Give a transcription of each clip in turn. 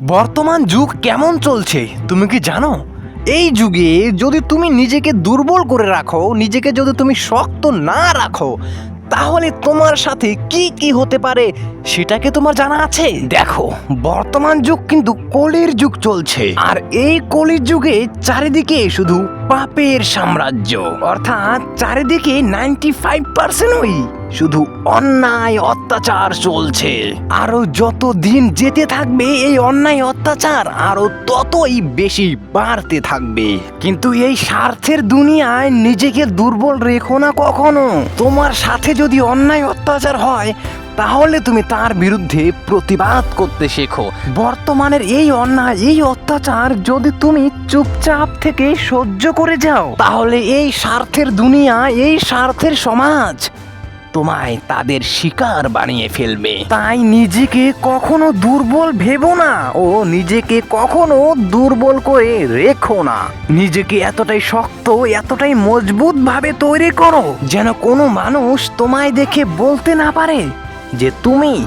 বর্তমান যুগ কেমন চলছে, তুমি কি জানো? এই যুগে যদি তুমি নিজেকে দুর্বল করে রাখো, নিজেকে যদি তুমি শক্ত না রাখো, তাহলে তোমার সাথে কি কি হতে পারে সেটাকে তোমার জানা আছে? দেখো, বর্তমান যুগ কিন্তু কলির যুগ চলছে, আর এই কলির যুগে চারিদিকে শুধু পাপের সাম্রাজ্য, অর্থাৎ চারিদিকে নাইনটি ফাইভ পার্সেন্টই শুধু অন্যায় অত্যাচার চলছে। আরও যত দিন যেতে থাকবে এই অন্যায় অত্যাচার, আরও ততই বেশি বাড়তে থাকবে। কিন্তু এই স্বার্থের দুনিয়ায় নিজেকে দুর্বল রেখো না কখনো। তোমার সাথে যদি অন্যায় অত্যাচার হয়, তাহলে তুমি তার বিরুদ্ধে প্রতিবাদ করতে শেখো। বর্তমানের এই অন্যায়, এই অত্যাচার যদি তুমি চুপচাপ থেকে সহ্য করে যাও, তাহলে এই স্বার্থের দুনিয়া, এই স্বার্থের সমাজ তোমায় তাদের শিকার বানিয়ে ফেলবে। তাই নিজেকে কখনো দুর্বল ভেবো না ও নিজেকে কখনো দুর্বল করে রেখো না। নিজেকে এতটাই শক্ত, এতটাই মজবুত ভাবে তৈরি করো যেন কোনো মানুষ তোমায় দেখে বলতে না পারে যে তুমি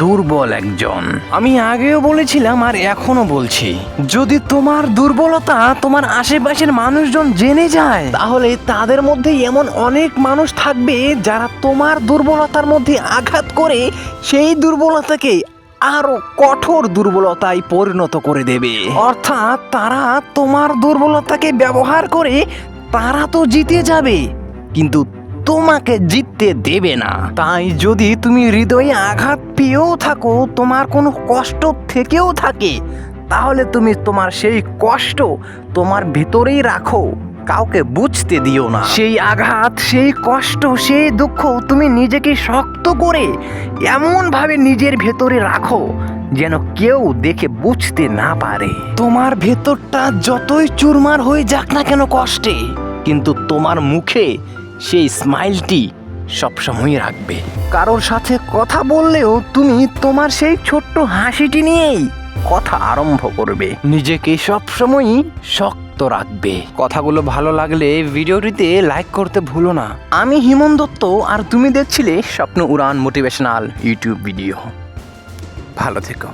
দুর্বল একজন। আমি আগেও বলেছিলাম আর এখনও বলছি, যদি তোমার দুর্বলতা তোমার আশেপাশের মানুষজন জেনে যায়, তাহলে তাদের মধ্যে এমন অনেক মানুষ থাকবে যারা তোমার দুর্বলতার মধ্যে আঘাত করে সেই দুর্বলতাকে আরও কঠোর দুর্বলতায় পরিণত করে দেবে। অর্থাৎ তারা তোমার দুর্বলতাকে ব্যবহার করে তারা তো জিতে যাবে, কিন্তু তোমাকে জিততে দেবে না। তাই যদি তুমি হৃদয়ে আঘাত পেয়েও থাকো, তোমার কোনো কষ্ট থেকেও থাকে, তাহলে তুমি তোমার সেই কষ্ট তোমার ভেতরেই রাখো। কাউকে বুঝতে দিও না। সেই আঘাত, সেই কষ্ট, সেই দুঃখ তুমি নিজেকে শক্ত করে এমনভাবে নিজের ভেতরে রাখো, যেন কেউ দেখে বুঝতে না পারে। তোমার ভেতরটা যতই চুরমার হয়ে যাক না কেন কষ্টে, কিন্তু তোমার মুখে সেই স্মাইলটি সবসময় রাখবে। কারোর সাথে কথা বললেও তুমি তোমার সেই ছোট্ট হাসিটি নিয়েই কথা আরম্ভ করবে। নিজেকে সবসময়ই শক্ত রাখবে। কথাগুলো ভালো লাগলে ভিডিওটিতে লাইক করতে ভুলো না। আমি হিমন দত্ত আর তুমি দেখছিলে স্বপ্ন উড়ান মোটিভেশনাল ইউটিউব ভিডিও। ভালো থেকো।